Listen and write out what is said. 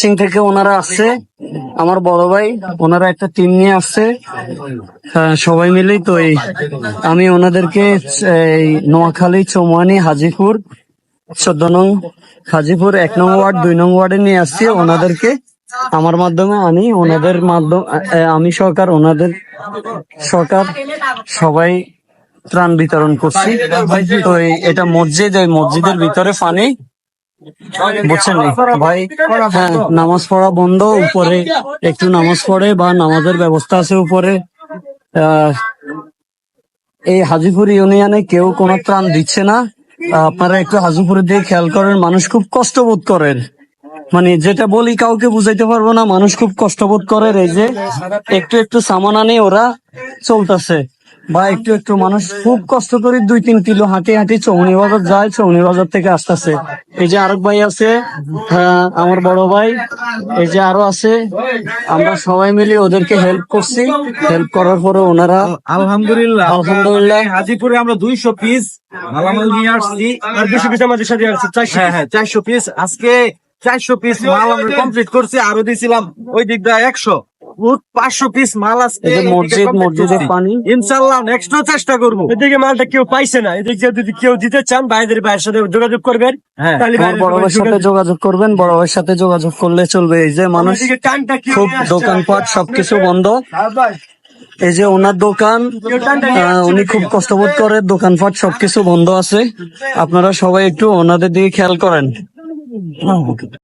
সিং থেকে ওনারা আসছে আমার বড় ভাই ওনারা একটা টিম নিয়ে আসছে হ্যাঁ, সবাই মিলেই তো এই আমি ওনাদেরকে নোয়াখালী চৌমানি হাজিপুর চোদ্দ নং হাজিপুর এক নং ওয়ার্ড দুই নং ওয়ার্ডে নিয়ে আসছি ওনাদেরকে। আমার মাধ্যমে আমি ওনাদের মাধ্যম আমি সরকার ওনাদের সরকার সবাই ত্রাণ বিতরণ করছি। তো এটা মসজিদ এই মসজিদের ভিতরে পানি বুঝছেন ভাই হ্যাঁ নামাজ পড়া বন্ধ উপরে একটু নামাজ পড়ে বা নামাজের ব্যবস্থা আছে উপরে। এই হাজিপুর ইউনিয়নে কেউ কোনো ত্রাণ দিচ্ছে না। আপনারা একটু হাজিপুরের দিকে খেয়াল করেন মানুষ খুব কষ্ট বোধ করেন। মানে যেটা বলি কাউকে বুঝাইতে পারব না মানুষ খুব কষ্ট বোধ করে এই যে একটু একটু সামান আনে ওরা চলতেছে। বা একটু একটু মানুষ খুব কষ্ট করে দুই তিন কিলো হাঁটি হাঁটি চৌনি বাজার যায় চৌনি বাজার থেকে আসতেছে। এই যে আরেক ভাই আছে হ্যাঁ, আমার বড় ভাই এই যে আরও আছে আমরা সবাই মিলে ওদেরকে হেল্প করছি। হেল্প করার পরে ওনারা আলহামদুলিল্লাহ আলহামদুলিল্লাহ। হাজিপুরে আমরা দুইশো পিস মালামাল নিয়ে আসছি। আর দুশো পিস আমাদের সাথে আছে চারশো হ্যাঁ হ্যাঁ চারশো পিস আজকে চারশো পিস মাল আমরা কমপ্লিট করছি আরও দিয়েছিলাম ওই দিক দিয়ে পাঁচশো পিস মাল আজকে এই যে এদিকে মসজিদ মসজিদের পানি। ইনশাল্লাহ নেক্সটও চেষ্টা করব। এদিকে মালটা কেউ পাইছে না। এদিকে যদি কেউ দিতে চান বাইরের ভাইয়ের সাথে যোগাযোগ করবেন। হ্যাঁ বড় ভাইয়ের সাথে যোগাযোগ- করবেন। বড় ভাইয়ের সাথে যোগাযোগ করলে চলবে। এই যে মানুষ খুব। দোকানপাট সবকিছু বন্ধ। এই যে ওনার দোকান উনি। খুব কষ্টবোধ করে দোকানপাট সবকিছু বন্ধ আছে। আপনারা সবাই একটু ওনাদের দিকে খেয়াল করেন।